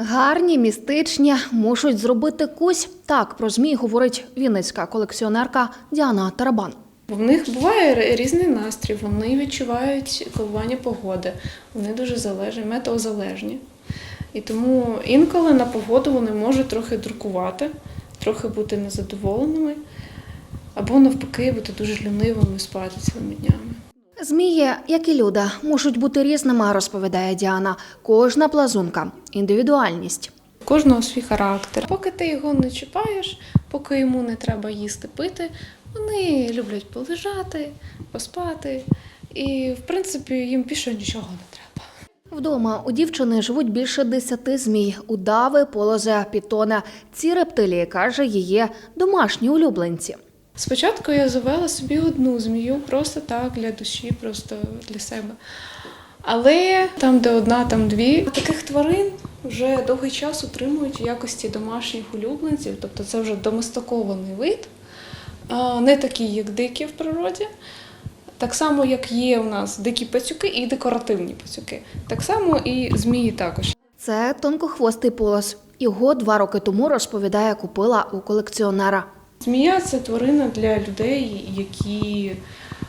Гарні, містичні, мушуть зробити кусь. Так про змій говорить вінницька колекціонерка Діана Тарабан. В них буває різний настрій, вони відчувають коливання погоди, вони дуже залежні, метеозалежні. І тому інколи на погоду вони можуть трохи друкувати, трохи бути незадоволеними, або навпаки бути дуже лінивими спати цілими днями. Змії, як і люди, можуть бути різними, розповідає Діана. Кожна плазунка індивідуальність. Кожного свій характер. Поки ти його не чіпаєш, поки йому не треба їсти пити, вони люблять полежати, поспати. І, в принципі, їм більше нічого не треба. Вдома у дівчини живуть більше десяти змій, удави, полози, пітони. Ці рептилії, каже, її домашні улюбленці. Спочатку я завела собі одну змію, просто так, для душі, просто для себе. Але там, де одна, там дві. Таких тварин вже довгий час утримують в якості домашніх улюбленців, тобто це вже доместикований вид, не такий, як дикі в природі. Так само, як є у нас дикі пацюки і декоративні пацюки. Так само і змії також. Це тонкохвостий полос. Його два роки тому розповідає, купила у колекціонера. Змія це тварина для людей, які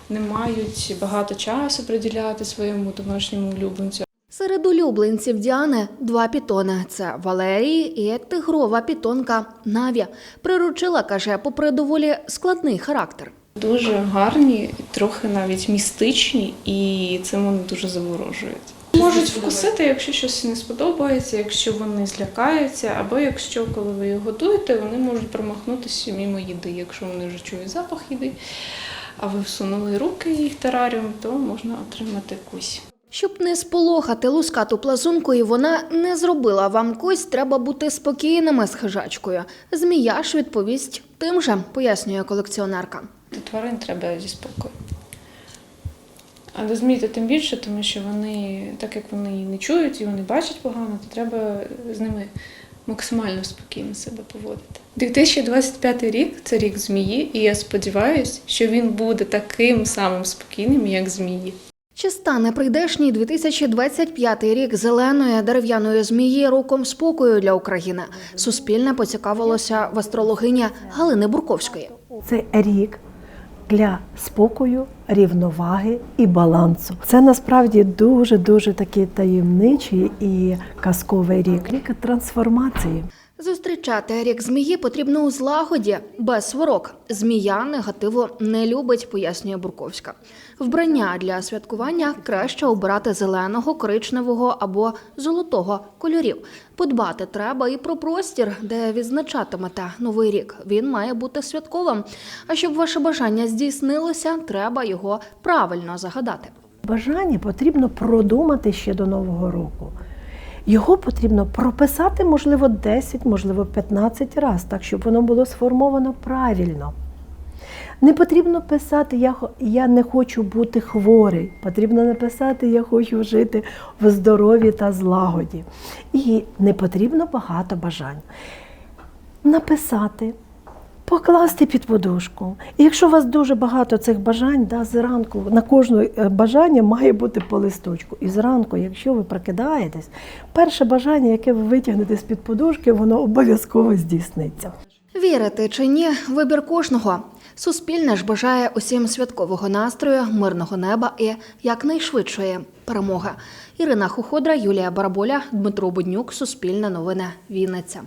не мають багато часу приділяти своєму домашньому улюбленцю. Серед улюбленців Діани два пітони: це Валерій і тигрова пітонка Наві. Приручила, каже, попри доволі складний характер. Дуже гарні, трохи навіть містичні, і цим вони дуже заворожують. Можуть вкусити, якщо щось не сподобається, якщо вони злякаються, або якщо коли ви їх готуєте, вони можуть промахнутися мимо їди. Якщо вони вже чують запах їди, а ви всунули руки їх тераріум, то можна отримати кусь. Щоб не сполохати лускату плазунку, і вона не зробила вам кость, треба бути спокійними з хижачкою. Змія ж відповість тим же, пояснює колекціонерка. До тварин треба зі спокою. А до то тим більше, тому що вони, так як вони не чують і вони бачать погано, то треба з ними максимально спокійно себе поводити. 2025 рік це рік змії, і я сподіваюся, що він буде таким самим спокійним, як змії. Чи стане прийдешній 2025 рік зеленої дерев'яної змії роком спокою для України? Суспільне поцікавилося в астрологині Галини Бурковської. Це рік для спокою, рівноваги і балансу. Це насправді дуже дуже такий таємничий і казковий рік. Рік трансформації. Зустрічати рік змії потрібно у злагоді, без сварок. Змія негативу не любить, пояснює Бурковська. Вбрання для святкування краще обирати зеленого, коричневого або золотого кольорів. Подбати треба і про простір, де відзначатимете новий рік. Він має бути святковим. А щоб ваше бажання здійснилося, треба його правильно загадати. Бажання потрібно продумати ще до Нового року. Його потрібно прописати, можливо, 10, можливо, 15 разів, так щоб воно було сформовано правильно. Не потрібно писати я, я не хочу бути хворий. Потрібно написати Я хочу жити в здоров'ї та злагоді. І не потрібно багато бажань. Написати, покласти під подушку. І якщо у вас дуже багато цих бажань, да, зранку на кожне е, бажання має бути по листочку. І зранку, якщо ви прокидаєтесь, перше бажання, яке ви витягнете з-під подушки, воно обов'язково здійсниться. Вірити чи ні, вибір кожного. Суспільне ж бажає усім святкового настрою, мирного неба і якнайшвидшої перемоги. Ірина Хуходра, Юлія Бараболя, Дмитро Буднюк, Суспільне новини, Вінниця.